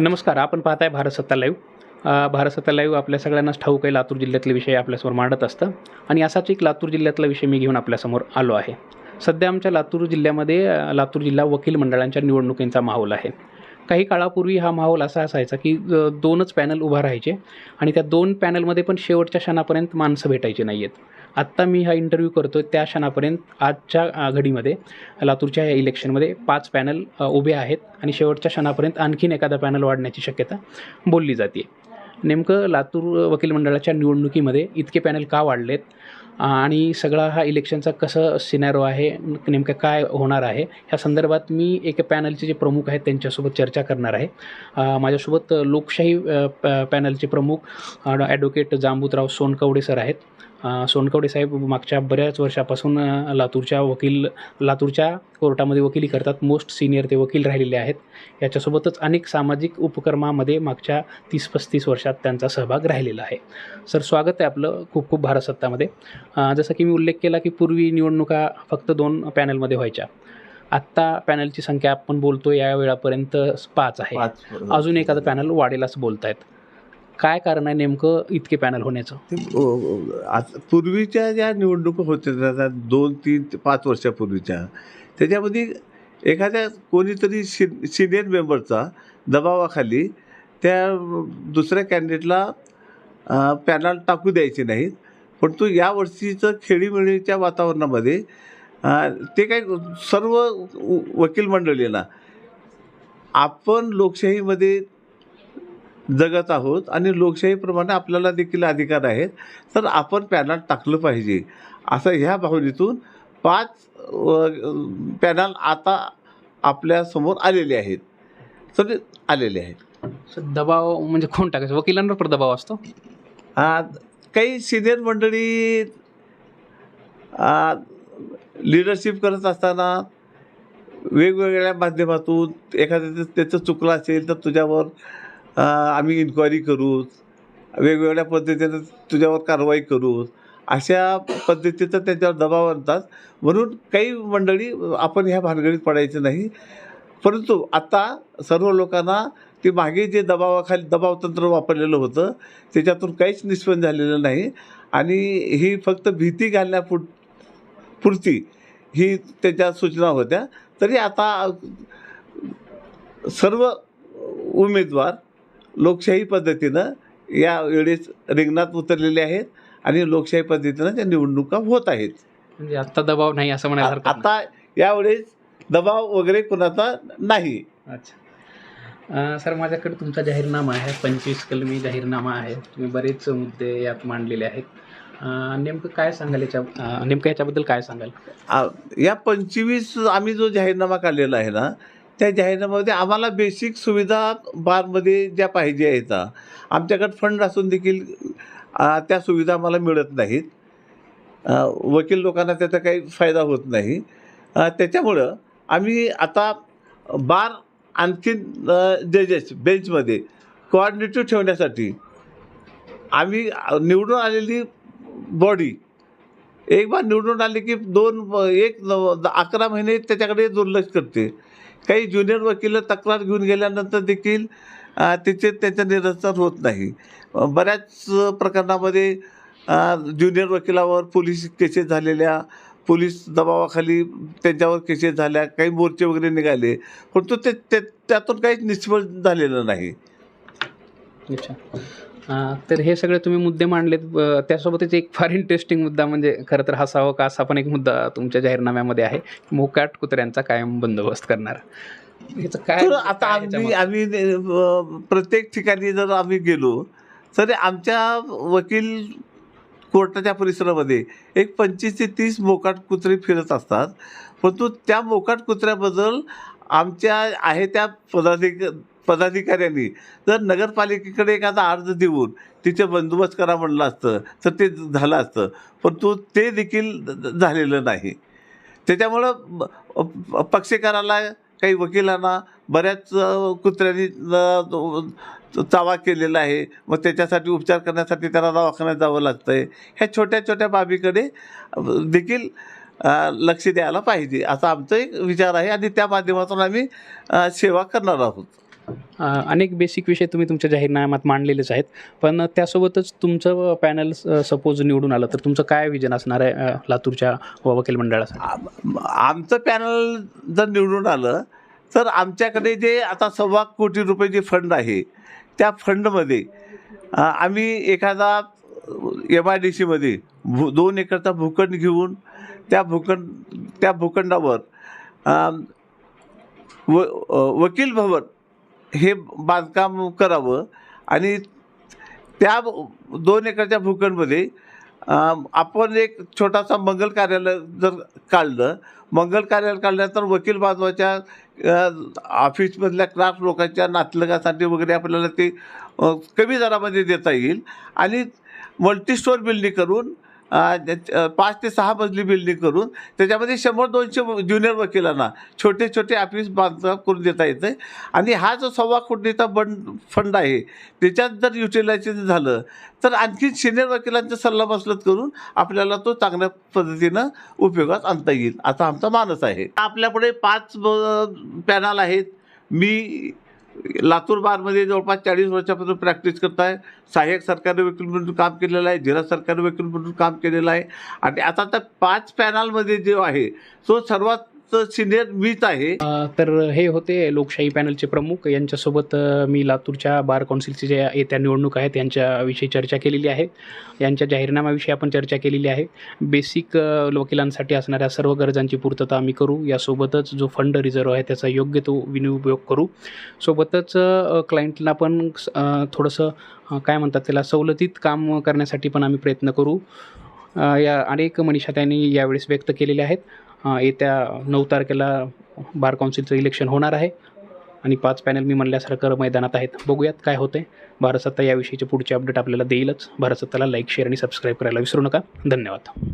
नमस्कार आपण पाहताय भारत सत्ता लाईव्ह भारत सत्ता लाईव्ह आपल्या सगळ्यांनाच ठाऊक आहे लातूर जिल्ह्यातले विषय आपल्यासमोर मांडत असतं. आणि असाच एक लातूर जिल्ह्यातला विषय मी घेऊन आपल्यासमोर आलो आहे. सध्या आमच्या लातूर जिल्ह्यामध्ये लातूर जिल्हा वकील मंडळांच्या निवडणुकींचा माहोल आहे. काही काळापूर्वी हा माहोल असा असायचा की दोनच पॅनल उभा राहायचे आणि त्या दोन पॅनलमध्ये पण शेवटच्या क्षणापर्यंत माणसं भेटायची नाही आहेत आत्ता मी हा इंटरव्ह्यू करतो त्या क्षणापर्यंत आजच्या घडीमध्ये लातूरच्या या इलेक्शनमध्ये पाच पॅनल उभे आहेत आणि शेवटच्या क्षणापर्यंत आणखीन एखादा पॅनल वाढण्याची शक्यता बोलली जाते नेमकं लातूर वकील मंडळाच्या निवडणुकीमध्ये इतके पॅनल का वाढलेत? आणि सगळा हा इलेक्शनचा कसं सिनॅरो आहे? नेमकं काय होणार आहे? ह्या संदर्भात मी एक पॅनलचे जे प्रमुख आहेत त्यांच्यासोबत चर्चा करणार आहे. माझ्यासोबत लोकशाही पॅनलचे प्रमुख ॲडव्होकेट जांबूतराव सोनकवडे सर आहेत. सोनकवडे साहेब मागच्या बऱ्याच वर्षापासून लातूरच्या वकील लातूरच्या कोर्टामध्ये वकिली करतात. मोस्ट सिनियर ते वकील राहिलेले आहेत. याच्यासोबतच अनेक सामाजिक उपक्रमामध्ये मागच्या तीस पस्तीस वर्षात त्यांचा सहभाग राहिलेला आहे. सर स्वागत आहे आपलं खूप खूप भारत सत्तामध्ये जसं की मी उल्लेख केला की पूर्वी निवडणुका फक्त दोन पॅनलमध्ये व्हायच्या. आत्ता पॅनलची संख्या आपण बोलतो या वेळापर्यंत पाच आहे. अजून एखादं पॅनल वाढेल असं बोलतायत. काय कारण आहे नेमकं इतके पॅनल होण्याचं? ते, आज- पूर्वीच्या ज्या निवडणुका होत्या दोन तीन ते पाच वर्षापूर्वीच्या त्याच्यामध्ये एखाद्या कोणीतरी सि सिनियर मेंबरचा दबावाखाली त्या दुसऱ्या कॅन्डिडेटला पॅनल टाकू द्यायचे नाहीत. पण तो खेळीमेळीच्या वातावरणामध्ये ते काय सर्व व- वकील मंडळीला आपण लोकशाहीमध्ये जगत आहोत आणि लोकशाहीप्रमाणे आपल्याला देखील अधिकार आहेत. तर आपण पॅनल टाकलं पाहिजे. असं ह्या भावनेतून पाच पॅनल आता आपल्यासमोर आलेले आहेत. तर आलेले आहेत. दबाव म्हणजे कोण टाकायचं? वकिलांवर पण दबाव असतो? काही सिनियर मंडळी लिडरशिप करत असताना वेगवेगळ्या माध्यमातून एखाद्या त्याचं चुकलं असेल तर तुझ्यावर आम्ही इन्क्वायरी करू. वेगवेगळ्या पद्धतीनं तुझ्यावर कारवाई करू. अशा पद्धतीचा त्यांच्यावर दबाव आणतात. म्हणून काही मंडळी आपण ह्या भानगडीत पडायचं नाही. परंतु आता सर्व लोकांना ते मागे जे दबावाखाली दबाव तंत्र वापरलेलं होतं त्याच्यातून काहीच निष्पन्न झालेलं नाही. आणि ही फक्त भीती घालण्यापुर पुरती ही त्याच्या सूचना होत्या. तरी आता सर्व उमेदवार लोकशाही पद्धतीनं या वेळेस रिंगणात उतरलेले आहेत आणि लोकशाही पद्धतीनं त्या निवडणुका होत आहेत. म्हणजे आत्ता दबाव नाही असं म्हणायला. आता यावेळेस दबाव वगैरे कुणाचा नाही. अच्छा. सर माझ्याकडे तुमचा जाहीरनामा आहे पंचवीस कलमी जाहीरनामा आहे. तुम्ही बरेच मुद्दे यात मांडलेले आहेत. नेमकं काय सांगाल याच्या नेमकं याच्याबद्दल काय सांगाल? या पंचवीस आम्ही जो जाहीरनामा काढलेला आहे ना त्या जाहीरनाम्यामध्ये आम्हाला बेसिक सुविधा बारमध्ये ज्या पाहिजे आहेत. आमच्याकडे फंड असून देखील त्या सुविधा आम्हाला मिळत नाहीत. वकील लोकांना त्याचा काही फायदा होत नाही. त्याच्यामुळं आम्ही आता बार आणखी जजेस बेंचमध्ये कोऑर्डिनेटिव्ह ठेवण्यासाठी आम्ही निवडून आलेली बॉडी एक बार निवडून आले की दोन एक न- अकरा महिने त्याच्याकडे दुर्लक्ष करते. काही ज्युनियर वकील तक्रार घेऊन गेल्यानंतर देखील तिचे त्याचं निरसन होत नाही. बऱ्याच प्रकरणामध्ये ज्युनियर वकिलावर पोलीस केसेस झालेल्या पोलीस दबावाखाली त्यांच्यावर केसेस झाल्या काही मोर्चे वगैरे निघाले परंतु ते ते- त्यातून काहीच निष्फळ झालेलं नाही. अच्छा. तर हे सगळे तुम्ही मुद्दे मांडलेत. त्यासोबतच एक फार इंटरेस्टिंग मुद्दा म्हणजे खरं तर हसावं का असा पण एक मुद्दा तुमच्या जाहीरनाम्यामध्ये आहे. मोकाट कुत्र्यांचा कायम बंदोबस्त करणार. ह्याचं काय आता आम्ही? आम्ही प्रत्येक ठिकाणी जर आम्ही गेलो तर आमच्या वकील कोर्टाच्या परिसरामध्ये एक पंचवीस ते तीस मोकाट कुत्रे फिरत असतात. परंतु त्या मोकाट कुत्र्याबद्दल आमच्या आहे त्या पदाधिक पदाधिकाऱ्यांनी. जर नगरपालिकेकडे एखादा अर्ज देऊन तिचे बंदोबस्त करा म्हणलं असतं तर ते झालं असतं. परंतु ते देखील झालेलं नाही. त्याच्यामुळं प- पक्षकाराला काही वकिलांना बऱ्याच कुत्र्यांनी चावा केलेला आहे. मग त्याच्यासाठी उपचार करण्यासाठी त्याला दवाखान्यात जावं लागतं आहे ह्या छोट्या छोट्या बाबीकडे देखील लक्ष द्यायला पाहिजे. असा आमचा एक विचार आहे आणि त्या माध्यमातून आम्ही सेवा करणार आहोत. अनेक बेसिक विषय तुम्ही तुमच्या जाहीरनाम्यात मांडलेलेच आहेत. पण त्यासोबतच तुमचं पॅनल सपोज निवडून आलं तर तुमचं काय विजन असणार आहे लातूरच्या वकील मंडळाचं आमचं पॅनल जर निवडून आलं तर आमच्याकडे जे आता सव्वा कोटी रुपये जे फंड आहे त्या फंडमध्ये आम्ही एखादा एम आय डी सीमध्ये भू दोन एकरचा भूखंड घेऊन त्या भूखंड त्या भूखंडावर व वकील भवन हे बांधकाम करावं. आणि त्या दोन एकरच्या भूखंडमध्ये आपण एक छोटासा मंगल कार्यालय जर काढलं मंगल कार्यालय काढल्यानंतर वकील बांधवाच्या ऑफिसमधल्या क्राफ्ट लोकांच्या नातलगासाठी वगैरे आपल्याला ते कमी दरामध्ये देता येईल. आणि मल्टीस्टोर बिल्डिंग करून पाच ते सहा मजली बिल्डिंग करून त्याच्यामध्ये शंभर दोनशे ज्युनियर वकिलांना छोटे छोटे ऑफिस बांधकाम करून देता येतं आणि हा जो सव्वा कोटीचा बंड फंड आहे त्याच्यात जर युटिलायझेशन झालं तर आणखी सिनियर वकिलांचा सल्लामसलत करून आपल्याला तो चांगल्या पद्धतीनं उपयोगात आणता येईल. असा आमचा मानस आहे. आपल्यापुढे पाच पॅनल आहेत. मी लातूर बारमध्ये जवळपास चाळीस वर्षापासून प्रॅक्टिस करत आहे सहाय्यक सरकारी वकील म्हणून काम केलेलं आहे जिल्हा सरकारी वकील म्हणून काम केलेलं आहे. आणि आता त्या पाच पॅनलमध्ये जो आहे तो सर्वात सिनियर मीच आहे. तर हे होते लोकशाही पॅनलचे प्रमुख. यांच्यासोबत मी लातूरच्या बार काउन्सिलचे ज्या येत्या निवडणूक आहेत यांच्याविषयी चर्चा केलेली आहे. यांच्या जाहीरनाम्याविषयी आपण चर्चा केलेली आहे. बेसिक वकिलांसाठी असणाऱ्या सर्व गरजांची पूर्तता आम्ही करू. यासोबतच जो फंड रिझर्व आहे त्याचा योग्य तो विनियोग करू. सोबतच क्लायंटला पण थोडंसं काय म्हणतात त्याला सवलतीत काम करण्यासाठी पण आम्ही प्रयत्न करू. या अनेक मनीषा त्यांनी यावेळेस व्यक्त केलेल्या आहेत. येत्या नऊ तारखेला बार काउन्सिलचं इलेक्शन होणार आहे. आणि पाच पॅनल मी म्हणल्यासारखं मैदानात आहेत. बघूयात काय होते भारत सत्ता याविषयीचे पुढचे अपडेट आपल्याला देईलच. भारत सत्ताला लाईक शेअर आणि सबस्क्राईब करायला विसरू नका. धन्यवाद.